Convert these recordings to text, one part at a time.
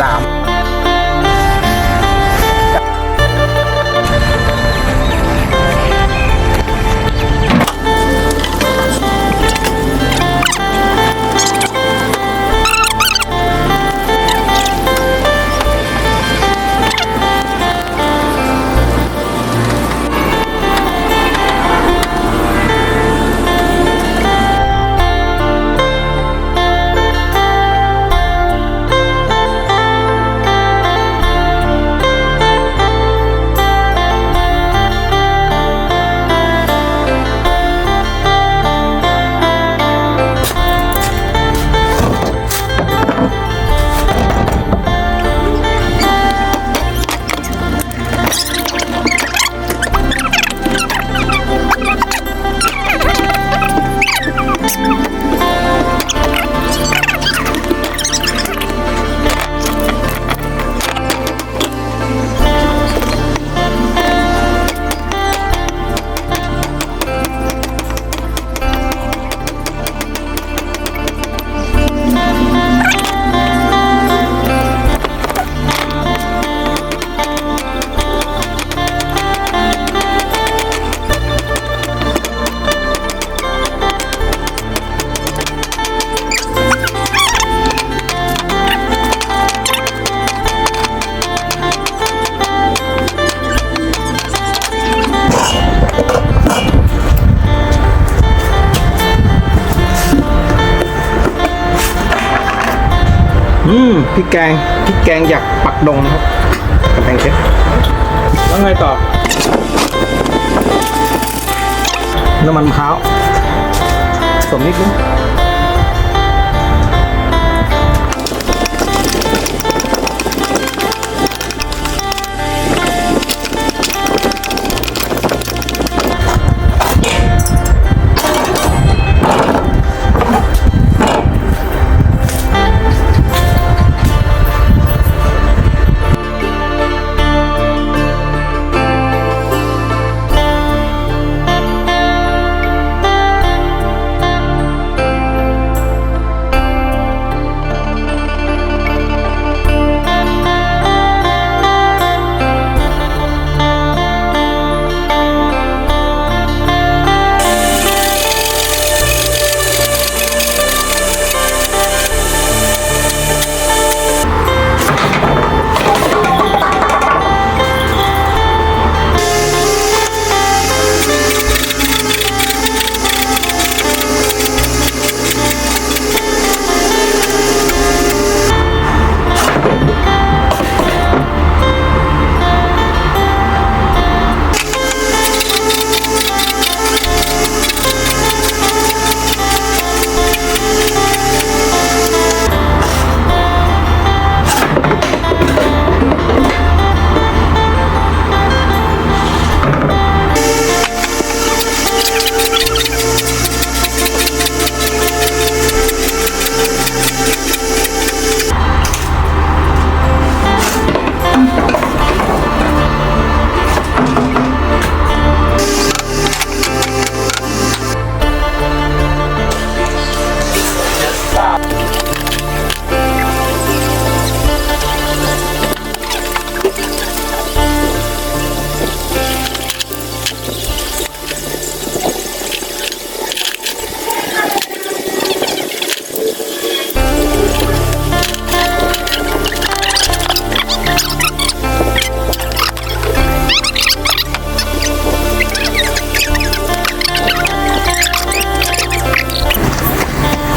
ก่ อืมพริกแกงพริกแกงอยากปักดงนะครับกำแพงเพชรแล้วไงต่อ น้ำมันมะพร้าวสมนิดนึง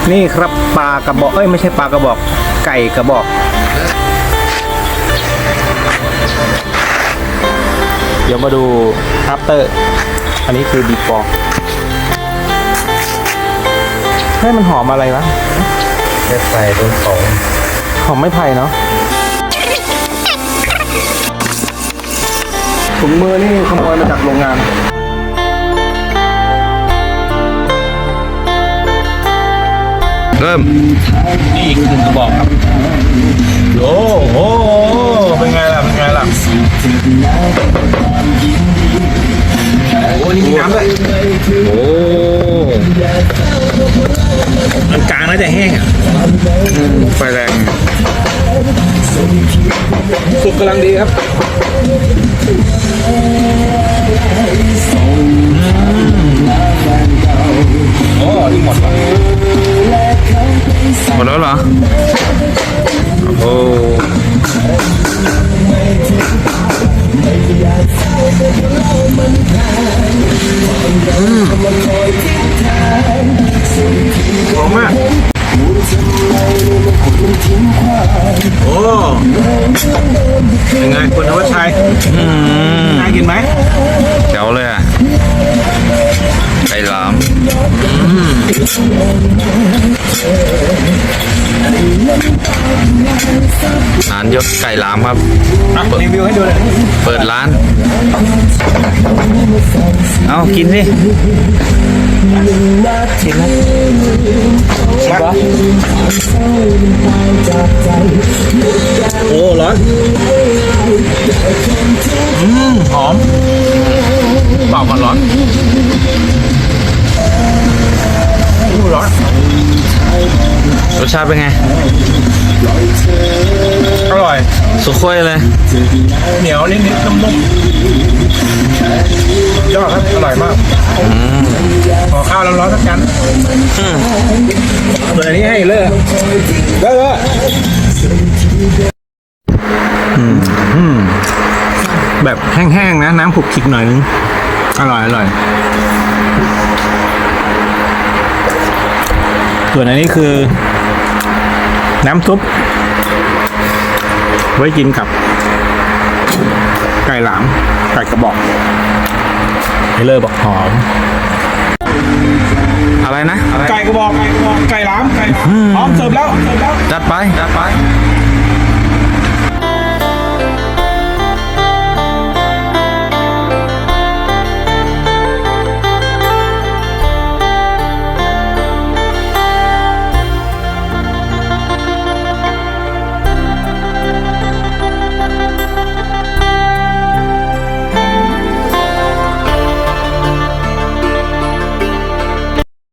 นี่ครับปลากระบอก เอ้ยไม่ใช่ปลากระบอก ไก่กระบอก เดี๋ยวมาดู after อันนี้คือ before ให้มันหอมอะไรวะเลือดไฟตรงของหอมไม่ไผ่เนาะถุงมือนี่ขโมยมาจากโรงงาน เริ่ม นี่อีกหนึ่งกระบอกครับ โอ้โห เป็นไงล่ะ เป็นไงล่ะ โอ้นี่มีน้ำด้วยโอ้มันกลางแล้วจะแห้งอะไฟแรงสุกกำลังดีครับ โอ้นี่หมดว่ะหมดแล้วเหรอ โอ้โหหอมมากโอ้ยังไงคุณธวัชชัยอืมน่ากินไหมเจ๋วเลยอะไก่หลาม ร้านยกไก่หลามครับอะรีวิวให้ดูเลยเปิดร้าน เอากินสิชิมนะชิมปะโอ้ร้อนอืมหอมเปล่ามันร้อนอู้ ร้อนรสชาติเป็นไง อร่อย สุโคยเลย เหนียวนิดนิดนุ่มๆยอดครับอร่อยมากขอข้าวร้อนๆสักจานเหมือนอันนี้ให้เลิกเลิกเลิกแบบแห้งๆนะ น้ำผุกขิกหน่อยนึง อร่อยอร่อย ส่วนอันนี้คือ น้ำซุป ไว้กินกับ ไก่หลาม ไก่กระบอกเฮเลอร์บอกหอม อะไรนะ ไก่กระบอก ไก่กระบอก ไก่หลาม ไก่หลามพร้อมเสิร์ฟแล้วเสิร์ฟแล้วจัดไปจัดไปอ